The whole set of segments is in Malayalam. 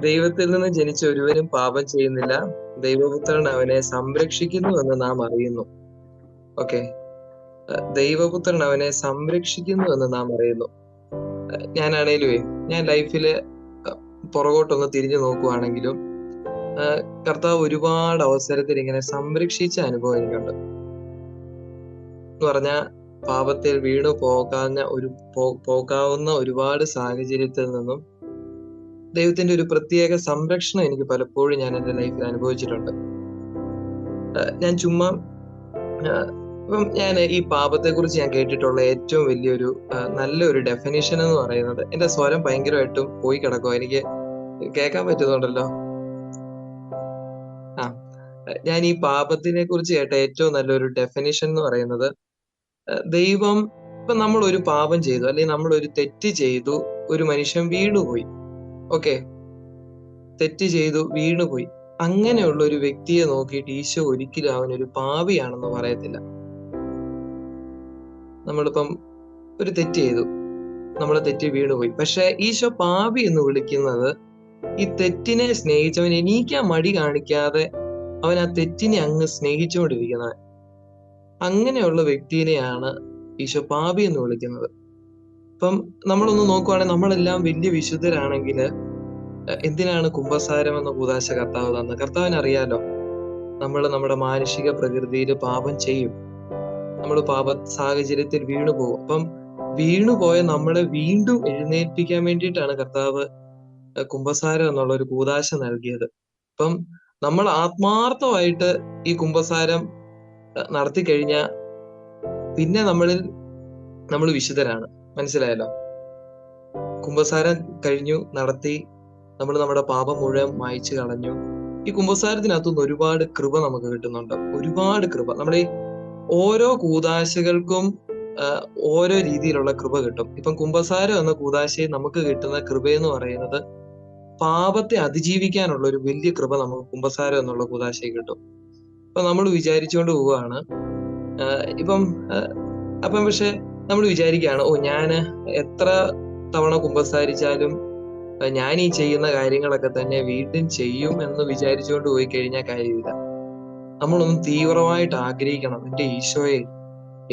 ദൈവത്തിൽ നിന്ന് ജനിച്ച ഒരുവരും പാപം ചെയ്യുന്നില്ല. ദൈവപുത്രൻ അവനെ സംരക്ഷിക്കുന്നു എന്ന് നാം അറിയുന്നു. ഓക്കെ ദൈവപുത്രൻ അവനെ സംരക്ഷിക്കുന്നു എന്ന് നാം അറിയുന്നു. ഞാനാണേലുവേ ഞാൻ ലൈഫിൽ പുറകോട്ടൊന്ന് തിരിഞ്ഞു നോക്കുവാണെങ്കിലും കർത്താവ് ഒരുപാട് അവസരത്തിൽ ഇങ്ങനെ സംരക്ഷിച്ച അനുഭവം എനിക്കുണ്ട്. എന്ന് പറഞ്ഞ പാപത്തിൽ വീണു പോകാഞ്ഞ ഒരു പോകാവുന്ന ഒരുപാട് സാഹചര്യത്തിൽ നിന്നും ദൈവത്തിന്റെ ഒരു പ്രത്യേക സംരക്ഷണം എനിക്ക് പലപ്പോഴും ഞാൻ എന്റെ ലൈഫിൽ അനുഭവിച്ചിട്ടുണ്ട്. ഞാൻ ചുമ്മാ ഇപ്പം ഞാൻ ഈ പാപത്തെ കുറിച്ച് ഞാൻ കേട്ടിട്ടുള്ള ഏറ്റവും വലിയൊരു നല്ലൊരു ഡെഫിനിഷൻ എന്ന് പറയുന്നത് എന്റെ സ്വരം ഭയങ്കരമായിട്ടും പോയി കിടക്കും എനിക്ക് കേൾക്കാൻ പറ്റുന്നുണ്ടല്ലോ? ആ ഞാൻ ഈ പാപത്തിനെ കുറിച്ച് കേട്ട ഏറ്റവും നല്ലൊരു ഡെഫിനിഷൻ എന്ന് പറയുന്നത് ദൈവം ഇപ്പൊ നമ്മൾ ഒരു പാപം ചെയ്തു അല്ലെങ്കിൽ നമ്മൾ ഒരു തെറ്റ് ചെയ്തു ഒരു മനുഷ്യൻ വീണുപോയി. ഓക്കെ. തെറ്റ് ചെയ്തു വീണുപോയി. അങ്ങനെയുള്ള ഒരു വ്യക്തിയെ നോക്കിയിട്ട് ഈശോ ഒരിക്കലും അവനൊരു പാവിയാണെന്ന് പറയത്തില്ല. നമ്മളിപ്പം ഒരു തെറ്റ് ചെയ്തു. നമ്മൾ തെറ്റ് വീണുപോയി. പക്ഷെ ഈശോ പാപി എന്ന് വിളിക്കുന്നത് ഈ തെറ്റിനെ സ്നേഹിച്ചവൻ എനിക്കാ മടി കാണിക്കാതെ അവൻ ആ തെറ്റിനെ അങ്ങ് സ്നേഹിച്ചുകൊണ്ടിരിക്കുന്നവൻ അങ്ങനെയുള്ള വ്യക്തിനെയാണ് ഈശോ പാപി എന്ന് വിളിക്കുന്നത്. ഇപ്പം നമ്മളൊന്ന് നോക്കുവാണെങ്കിൽ നമ്മളെല്ലാം വലിയ വിശുദ്ധരാണെങ്കിൽ എന്തിനാണ് കുംഭസാരം എന്ന കൂതാശ കർത്താവ് തന്നത്? കർത്താവിന് അറിയാലോ നമ്മൾ നമ്മുടെ മാനുഷിക പ്രകൃതിയിൽ പാപം ചെയ്യും. നമ്മൾ പാപ സാഹചര്യത്തിൽ വീണു പോകും. അപ്പം വീണുപോയ നമ്മളെ വീണ്ടും എഴുന്നേൽപ്പിക്കാൻ വേണ്ടിയിട്ടാണ് കർത്താവ് കുംഭസാരം എന്നുള്ള ഒരു കൂതാശ നൽകിയത്. അപ്പം നമ്മൾ ആത്മാർത്ഥമായിട്ട് ഈ കുംഭസാരം നടത്തി കഴിഞ്ഞാൽ പിന്നെ നമ്മളിൽ നമ്മൾ വിശുദ്ധരാണ്. മനസ്സിലായല്ലോ? കുംഭസാരം കഴിഞ്ഞു നടത്തി നമ്മൾ നമ്മുടെ പാപം മുഴുവൻ മായ്ച്ചു കളഞ്ഞു. ഈ കുംഭസാരത്തിനകത്തുനിന്ന് ഒരുപാട് കൃപ നമുക്ക് കിട്ടുന്നുണ്ട്. ഒരുപാട് കൃപ. നമ്മുടെ ഈ ഓരോ കൂതാശകൾക്കും ഓരോ രീതിയിലുള്ള കൃപ കിട്ടും. ഇപ്പം കുംഭസാരം എന്ന കൂതാശയിൽ നമുക്ക് കിട്ടുന്ന കൃപ എന്ന് പറയുന്നത് പാപത്തെ അതിജീവിക്കാനുള്ള ഒരു വലിയ കൃപ നമുക്ക് കുംഭസാരം എന്നുള്ള കൂതാശയിൽ കിട്ടും. അപ്പൊ നമ്മൾ വിചാരിച്ചുകൊണ്ട് പോവുകയാണ്. ഇപ്പം അപ്പം പക്ഷെ നമ്മൾ വിചാരിക്കുകയാണ് ഓ ഞാൻ എത്ര തവണ കുമ്പസാരിച്ചാലും ഞാൻ ഈ ചെയ്യുന്ന കാര്യങ്ങളൊക്കെ തന്നെ വീണ്ടും ചെയ്യും എന്ന് വിചാരിച്ചുകൊണ്ട് പോയി കഴിഞ്ഞാൽ കാര്യമില്ല. നമ്മളൊന്ന് തീവ്രമായിട്ട് ആഗ്രഹിക്കണം. എന്റെ ഈശോയെ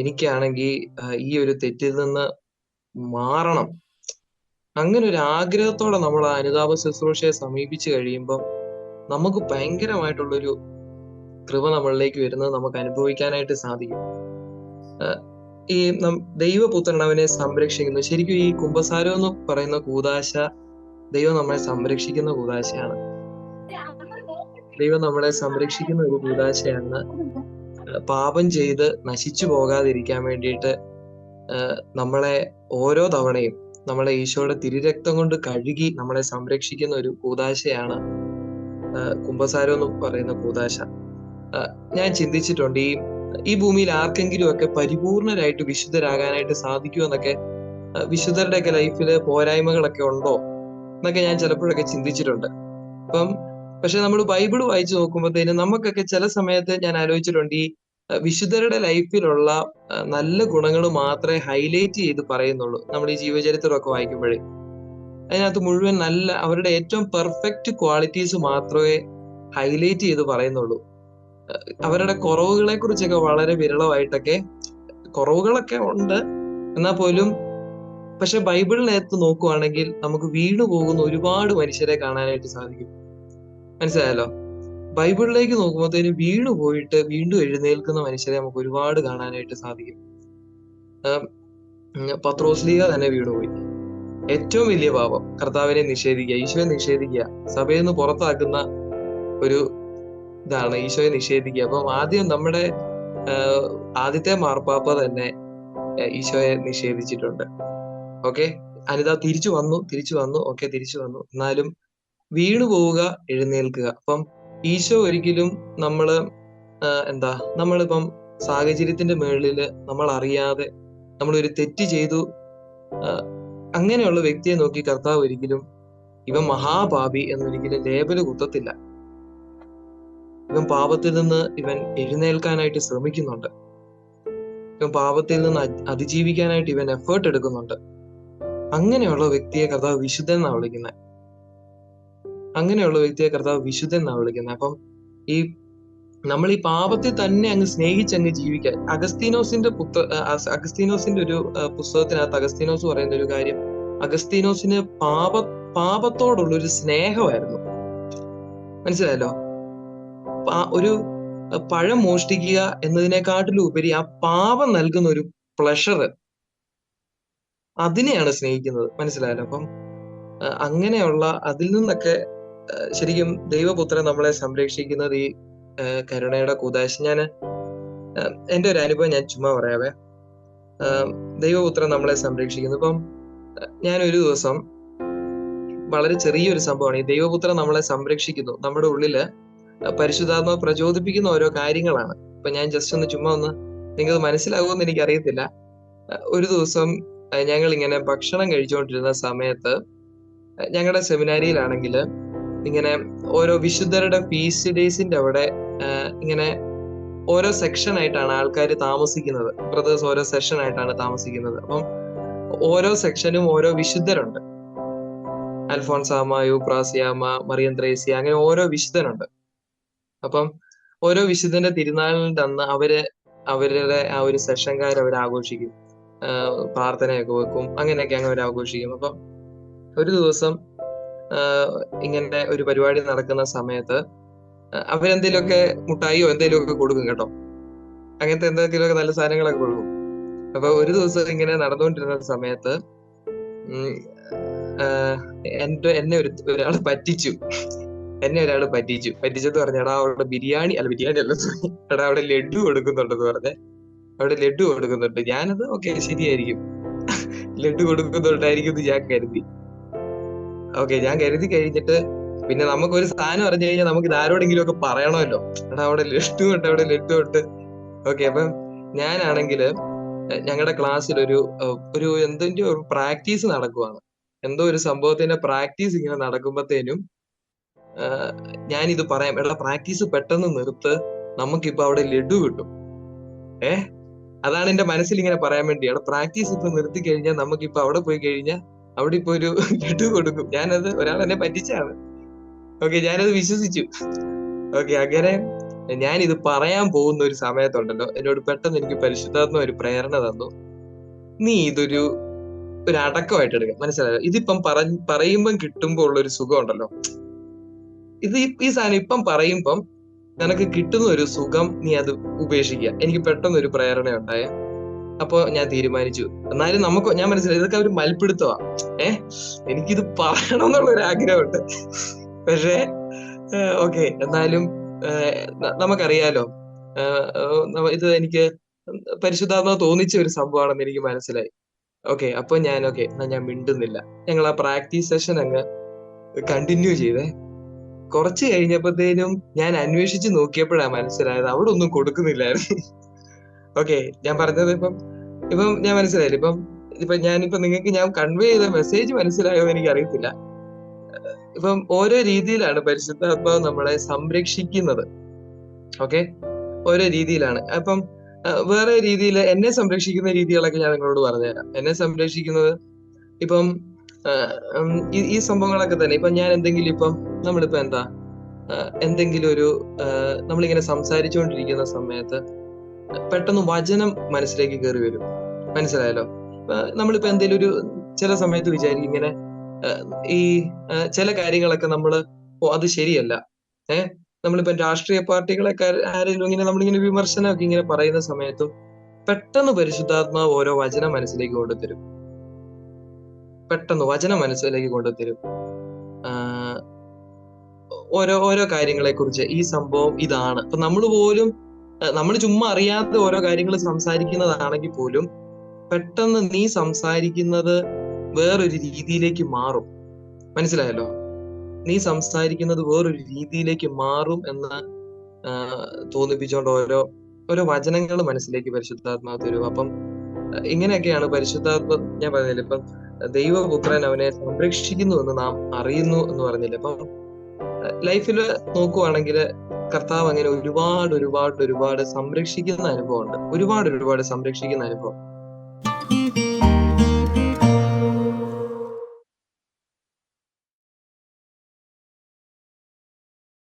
എനിക്കാണെങ്കിൽ ഈ ഒരു തെറ്റിൽ നിന്ന് മാറണം. അങ്ങനെ ഒരു ആഗ്രഹത്തോടെ നമ്മൾ അനുതാപ ശുശ്രൂഷയെ സമീപിച്ചു കഴിയുമ്പോൾ നമുക്ക് ഭയങ്കരമായിട്ടുള്ളൊരു കൃപ നമ്മളിലേക്ക് വരുന്നത് നമുക്ക് അനുഭവിക്കാനായിട്ട് സാധിക്കും. ഈ ദൈവപുത്രൻ അവനെ സംരക്ഷിക്കുന്നു. ശരിക്കും ഈ കുംഭസാരം എന്ന് പറയുന്ന കൂതാശ ദൈവം നമ്മളെ സംരക്ഷിക്കുന്ന കൂതാശയാണ് ദൈവം നമ്മളെ സംരക്ഷിക്കുന്ന ഒരു കൂതാശയാണ് പാപം ചെയ്ത് നശിച്ചു പോകാതിരിക്കാൻ വേണ്ടിയിട്ട് നമ്മളെ ഓരോ തവണയും നമ്മളെ ഈശോയുടെ തിരുരക്തം കൊണ്ട് കഴുകി നമ്മളെ സംരക്ഷിക്കുന്ന ഒരു കൂതാശയാണ് കുംഭസാരം എന്ന് പറയുന്ന കൂതാശ ഞാൻ ചിന്തിച്ചിട്ടുണ്ട് ഈ ഈ ഭൂമിയിൽ ആർക്കെങ്കിലും ഒക്കെ പരിപൂർണരായിട്ട് വിശുദ്ധരാകാനായിട്ട് സാധിക്കുമെന്നൊക്കെ വിശുദ്ധരുടെയൊക്കെ ലൈഫിൽ പോരായ്മകളൊക്കെ ഉണ്ടോ? എന്നൊക്കെ ഞാൻ ചിലപ്പോഴൊക്കെ ചിന്തിച്ചിട്ടുണ്ട്. അപ്പം പക്ഷെ നമ്മൾ ബൈബിൾ വായിച്ചു നോക്കുമ്പോഴത്തേന് നമുക്കൊക്കെ ചില സമയത്ത് ഞാൻ ആലോചിച്ചിട്ടുണ്ട് ഈ വിശുദ്ധരുടെ ലൈഫിലുള്ള നല്ല ഗുണങ്ങൾ മാത്രമേ ഹൈലൈറ്റ് ചെയ്ത് പറയുന്നുള്ളൂ നമ്മൾ ഈ ജീവചരിത്രമൊക്കെ വായിക്കുമ്പോഴേ. അതിനകത്ത് മുഴുവൻ നല്ല അവരുടെ ഏറ്റവും പെർഫെക്റ്റ് ക്വാളിറ്റീസ് മാത്രമേ ഹൈലൈറ്റ് ചെയ്ത് പറയുന്നുള്ളൂ. അവരുടെ കുറവുകളെ കുറിച്ചൊക്കെ വളരെ വിരളമായിട്ടൊക്കെ കുറവുകളൊക്കെ ഉണ്ട്. എന്നാൽ പോലും പക്ഷെ ബൈബിളിനകത്ത് നോക്കുവാണെങ്കിൽ നമുക്ക് വീണു പോകുന്ന ഒരുപാട് മനുഷ്യരെ കാണാനായിട്ട് സാധിക്കും. മനസ്സിലായല്ലോ? ബൈബിളിലേക്ക് നോക്കുമ്പോഴത്തേന് വീണു പോയിട്ട് വീണ്ടും എഴുന്നേൽക്കുന്ന മനുഷ്യരെ നമുക്ക് ഒരുപാട് കാണാനായിട്ട് സാധിക്കും. പത്രോസ്ലിക തന്നെ വീണു തന്നെ വീണുപോയി ഏറ്റവും വലിയ പാപം കർത്താവിനെ നിഷേധിക്കുക ഈശോയെ നിഷേധിക്കുക സഭയിൽ നിന്ന് പുറത്താക്കുന്ന ഒരു ഇതാണ് ഈശോയെ നിഷേധിക്കുക. അപ്പം ആദ്യം നമ്മുടെ ആദ്യത്തെ മാർപ്പാപ്പ തന്നെ ഈശോയെ നിഷേധിച്ചിട്ടുണ്ട്. ഓക്കെ അനിത തിരിച്ചു വന്നു തിരിച്ചു വന്നു. ഓക്കെ തിരിച്ചു വന്നു. എന്നാലും വീണു പോവുക എഴുന്നേൽക്കുക. അപ്പം ഈശോ ഒരിക്കലും നമ്മൾ എന്താ നമ്മളിപ്പം സാഹചര്യത്തിന്റെ മേളിൽ നമ്മൾ അറിയാതെ നമ്മൾ ഒരു തെറ്റ് ചെയ്തു അങ്ങനെയുള്ള വ്യക്തിയെ നോക്കി കർത്താവ് ഒരിക്കലും ഇവ മഹാപാപി എന്നൊരിക്കലും ലേബൽ കുത്തത്തില്ല. ഇവൻ പാപത്തിൽ നിന്ന് ഇവൻ എഴുന്നേൽക്കാനായിട്ട് ശ്രമിക്കുന്നുണ്ട്. ഇവൻ പാപത്തിൽ നിന്ന് അതിജീവിക്കാനായിട്ട് ഇവൻ എഫേർട്ട് എടുക്കുന്നുണ്ട്. അങ്ങനെയുള്ള വ്യക്തിയെ കർത്താവ് വിശുദ്ധൻ എന്നാണ് വിളിക്കുന്നത് അങ്ങനെയുള്ള വ്യക്തിയെ കർത്താവ് വിശുദ്ധൻ എന്നാണ് വിളിക്കുന്നത് അപ്പം ഈ നമ്മൾ ഈ പാപത്തെ തന്നെ അങ്ങ് സ്നേഹിച്ചങ്ങ് ജീവിക്കാൻ. അഗസ്തീനോസിന്റെ പുത്ര അഗസ്തീനോസിന്റെ ഒരു പുസ്തകത്തിനകത്ത് അഗസ്തീനോസ് പറയുന്ന ഒരു കാര്യം അഗസ്തീനോസിന് പാപ പാപത്തോടുള്ള ഒരു സ്നേഹമായിരുന്നു. മനസ്സിലായല്ലോ? ഒരു പഴം മോഷ്ടിക്കുക എന്നതിനെക്കാട്ടിലും ഉപരി ആ പാപം നൽകുന്ന ഒരു പ്ലഷർ അതിനെയാണ് സ്നേഹിക്കുന്നത്. മനസ്സിലായല്ലോ? അപ്പം അങ്ങനെയുള്ള അതിൽ നിന്നൊക്കെ ശരിക്കും ദൈവപുത്രൻ നമ്മളെ സംരക്ഷിക്കുന്നത് ഈ കരുണയുടെ കൂതാശ. ഞാൻ എന്റെ ഒരു അനുഭവം ഞാൻ ചുമ്മാ പറയാവേ. ദൈവപുത്രൻ നമ്മളെ സംരക്ഷിക്കുന്നു. ഇപ്പം ഞാൻ ഒരു ദിവസം വളരെ ചെറിയൊരു സംഭവമാണ്. ഈ ദൈവപുത്രൻ നമ്മളെ സംരക്ഷിക്കുന്നു. നമ്മുടെ ഉള്ളിൽ പരിശുദ്ധാത്മ പ്രചോദിപ്പിക്കുന്ന ഓരോ കാര്യങ്ങളാണ്. ഇപ്പൊ ഞാൻ ജസ്റ്റ് ഒന്ന് ചുമ്മാ ഒന്ന് നിങ്ങൾക്ക് മനസ്സിലാകുമെന്ന് എനിക്ക് അറിയത്തില്ല ഒരു ദിവസം ഞങ്ങൾ ഇങ്ങനെ ഭക്ഷണം കഴിച്ചുകൊണ്ടിരുന്ന സമയത്ത് ഞങ്ങളുടെ സെമിനാരിയിലാണെങ്കിൽ ഇങ്ങനെ ഓരോ വിശുദ്ധരുടെ ഫീസ്റ്റ് ഡേയ്സിന്റെ അവിടെ ഇങ്ങനെ ഓരോ സെക്ഷൻ ആയിട്ടാണ് ആൾക്കാർ താമസിക്കുന്നത്. ബ്രദേഴ്സ് ഓരോ സെഷൻ ആയിട്ടാണ് താമസിക്കുന്നത്. അപ്പം ഓരോ സെക്ഷനും ഓരോ വിശുദ്ധരുണ്ട്. അൽഫോൺസാമ യുപ്രാസിയാമ മറിയം ത്രേസ്യ അങ്ങനെ ഓരോ വിശുദ്ധനുണ്ട് അപ്പം ഓരോ വിശുദ്ധന്റെ തിരുനാളിൽ അന്ന് അവർ അവരുടെ ആ ഒരു സെഷൻകാർ അവർ ആഘോഷിക്കും. പ്രാർത്ഥനയൊക്കെ വെക്കും. അങ്ങനെയൊക്കെ അങ്ങ് അവർ ആഘോഷിക്കും. അപ്പം ഒരു ദിവസം ഇങ്ങനെ ഒരു പരിപാടി നടക്കുന്ന സമയത്ത് അവരെന്തെങ്കിലുമൊക്കെ മുട്ടായിയോ എന്തെങ്കിലുമൊക്കെ കൊടുക്കും കേട്ടോ. അങ്ങനത്തെ എന്തെങ്കിലുമൊക്കെ നല്ല സാധനങ്ങളൊക്കെ കൊടുക്കും. അപ്പൊ ഒരു ദിവസം ഇങ്ങനെ നടന്നുകൊണ്ടിരുന്ന സമയത്ത് എന്റെ എന്നെ ഒരു ഒരാൾ പറ്റിച്ചു. എന്നെ ഒരാൾ പറ്റിച്ചു. പറ്റിച്ചെന്ന് പറഞ്ഞ എടാ അവിടെ ബിരിയാണി അല്ല ബിരിയാണി അല്ല. എടാ അവിടെ ലഡു കൊടുക്കുന്നുണ്ടെന്ന് പറഞ്ഞേ. അവിടെ ലഡു കൊടുക്കുന്നുണ്ട്. ഞാനത് ഓക്കെ ശരിയായിരിക്കും. ലഡു കൊടുക്കുന്നുണ്ടായിരിക്കും എന്ന് ഞാൻ കരുതി. ഓക്കെ ഞാൻ കരുതി കഴിഞ്ഞിട്ട് പിന്നെ നമുക്ക് ഒരു സാധനം അറിഞ്ഞു കഴിഞ്ഞാൽ നമുക്ക് ഇത് ആരോടെങ്കിലും ഒക്കെ പറയണമല്ലോ. എടാ അവിടെ ലഡു ഉണ്ട് അവിടെ ലഡു ഉണ്ട്. ഓക്കെ അപ്പം ഞാനാണെങ്കിൽ ഞങ്ങളുടെ ക്ലാസ്സിൽ ഒരു ഒരു എന്തെങ്കിലും ഒരു പ്രാക്ടീസ് നടക്കുവാണ്. എന്തോ ഒരു സംഭവത്തിന്റെ പ്രാക്ടീസ് ഇങ്ങനെ നടക്കുമ്പോഴത്തേനും ഞാൻ ഇത് പറയാം. എടാ പ്രാക്ടീസ് പെട്ടെന്ന് നിർത്ത്. നമുക്കിപ്പോ അവിടെ ലഡു കിട്ടും. ഏ അതാണ് എന്റെ മനസ്സിൽ ഇങ്ങനെ പറയാൻ വേണ്ടിയാണ് പ്രാക്ടീസ് ഇപ്പൊ നിർത്തി കഴിഞ്ഞാൽ നമുക്ക് നമുക്കിപ്പോ അവിടെ പോയി കഴിഞ്ഞാൽ അവിടെ ഇപ്പൊ ഒരു കെട്ടു കൊടുക്കും. ഞാനത് ഒരാൾ എന്നെ പറ്റിച്ചാണ് ഓക്കെ ഞാനത് വിശ്വസിച്ചു. ഓക്കെ അങ്ങനെ ഞാൻ ഇത് പറയാൻ പോകുന്ന ഒരു സമയത്തുണ്ടല്ലോ. എന്നോട് പെട്ടെന്ന് എനിക്ക് പരിശുദ്ധാത്മ ഒരു പ്രേരണ തന്നു. നീ ഇതൊരു ഒരു അടക്കമായിട്ട് എടുക്കുക മനസ്സിലായോ? ഇതിപ്പം പറ പറയുമ്പം കിട്ടുമ്പോ ഉള്ള ഒരു സുഖം ഉണ്ടല്ലോ ഇത് ഈ സാധനം ഇപ്പം പറയുമ്പം നിനക്ക് കിട്ടുന്ന ഒരു സുഖം നീ അത് ഉപേക്ഷിക്കുക. എനിക്ക് പെട്ടെന്ന് ഒരു പ്രേരണ ഉണ്ടായ. അപ്പൊ ഞാൻ തീരുമാനിച്ചു. എന്നാലും നമുക്ക് ഞാൻ മനസ്സിലായി ഇതൊക്കെ ഒരു മൽപ്പിടുത്തമാ ഏ? എനിക്കിത് പറയണം എന്നുള്ള ഒരു ആഗ്രഹമുണ്ട്. പക്ഷേ ഓക്കെ എന്നാലും നമുക്കറിയാലോ. ഇത് എനിക്ക് പരിശുദ്ധാത്മ തോന്നിച്ച ഒരു സംഭവമാണെന്ന് എനിക്ക് മനസ്സിലായി. ഓക്കെ അപ്പൊ ഞാൻ ഓക്കെ ഞാൻ മിണ്ടുന്നില്ല. ഞങ്ങൾ ആ പ്രാക്ടീസ് സെഷൻ അങ്ങ് കണ്ടിന്യൂ ചെയ്തേ. കുറച്ച് കഴിഞ്ഞപ്പോഴത്തേനും ഞാൻ അന്വേഷിച്ച് നോക്കിയപ്പോഴാണ് മനസ്സിലായത്. അവിടെ ഒന്നും കൊടുക്കുന്നില്ലായിരുന്നു. ഓക്കെ ഞാൻ പറഞ്ഞത് ഇപ്പം ഇപ്പം ഞാൻ മനസ്സിലായില്ല? ഇപ്പം ഇപ്പൊ ഞാനിപ്പോ നിങ്ങൾക്ക് ഞാൻ കൺവേ ചെയ്ത മെസ്സേജ് മനസ്സിലായോ എനിക്ക് അറിയത്തില്ല ഇപ്പം ഓരോ രീതിയിലാണ് പരിശുദ്ധാത്മാവ് നമ്മളെ സംരക്ഷിക്കുന്നത്. ഓക്കെ ഓരോ രീതിയിലാണ്. അപ്പം വേറെ രീതിയിൽ എന്നെ സംരക്ഷിക്കുന്ന രീതികളൊക്കെ ഞാൻ നിങ്ങളോട് പറഞ്ഞുതരാം. എന്നെ സംരക്ഷിക്കുന്നത് ഇപ്പം ഈ സംഭവങ്ങളൊക്കെ തന്നെ. ഇപ്പൊ ഞാൻ എന്തെങ്കിലും ഇപ്പം നമ്മളിപ്പോ എന്താ എന്തെങ്കിലും ഒരു നമ്മളിങ്ങനെ സംസാരിച്ചുകൊണ്ടിരിക്കുന്ന സമയത്ത് പെട്ടെന്ന് വചനം മനസ്സിലേക്ക് കയറി വരും. മനസ്സിലായല്ലോ? നമ്മളിപ്പോ എന്തെങ്കിലും ഒരു ചില സമയത്ത് വിചാരിക്കും ഇങ്ങനെ ഈ ചില കാര്യങ്ങളൊക്കെ നമ്മൾ ഓ അത് ശരിയല്ല. ഏഹ് നമ്മളിപ്പോ രാഷ്ട്രീയ പാർട്ടികളെ ആരെ- ആരെങ്കിലും ഇങ്ങനെ നമ്മളിങ്ങനെ വിമർശനമൊക്കെ ഇങ്ങനെ പറയുന്ന സമയത്തും പെട്ടെന്ന് പരിശുദ്ധാത്മാവ് ഓരോ വചനം മനസ്സിലേക്ക് കൊണ്ടുതരും പെട്ടെന്ന് വചനം മനസ്സിലേക്ക് കൊണ്ടുതരും ഓരോ ഓരോ കാര്യങ്ങളെ കുറിച്ച് ഈ സംഭവം ഇതാണ്. അപ്പൊ നമ്മൾ പോലും നമ്മൾ ചുമ്മാ അറിയാത്ത ഓരോ കാര്യങ്ങൾ സംസാരിക്കുന്നതാണെങ്കിൽ പോലും പെട്ടെന്ന് നീ സംസാരിക്കുന്നത് വേറൊരു രീതിയിലേക്ക് മാറും. മനസ്സിലായല്ലോ? നീ സംസാരിക്കുന്നത് വേറൊരു രീതിയിലേക്ക് മാറും എന്ന് തോന്നിപ്പിച്ചുകൊണ്ട് ഓരോ ഓരോ വചനങ്ങൾ മനസ്സിലേക്ക് പരിശുദ്ധാത്മാവ് തരും. അപ്പം ഇങ്ങനെയൊക്കെയാണ് പരിശുദ്ധാത്മ ഞാൻ പറഞ്ഞില്ല? ഇപ്പം ദൈവപുത്രൻ അവനെ സംരക്ഷിക്കുന്നു എന്ന് നാം അറിയുന്നു എന്ന് പറഞ്ഞില്ല? അപ്പം ലൈഫിൽ നോക്കുവാണെങ്കിൽ കർത്താവ് അങ്ങനെ ഒരുപാട് ഒരുപാട് ഒരുപാട് സംരക്ഷിക്കുന്ന അനുഭവമുണ്ട്. ഒരുപാട് ഒരുപാട് സംരക്ഷിക്കുന്ന അനുഭവം.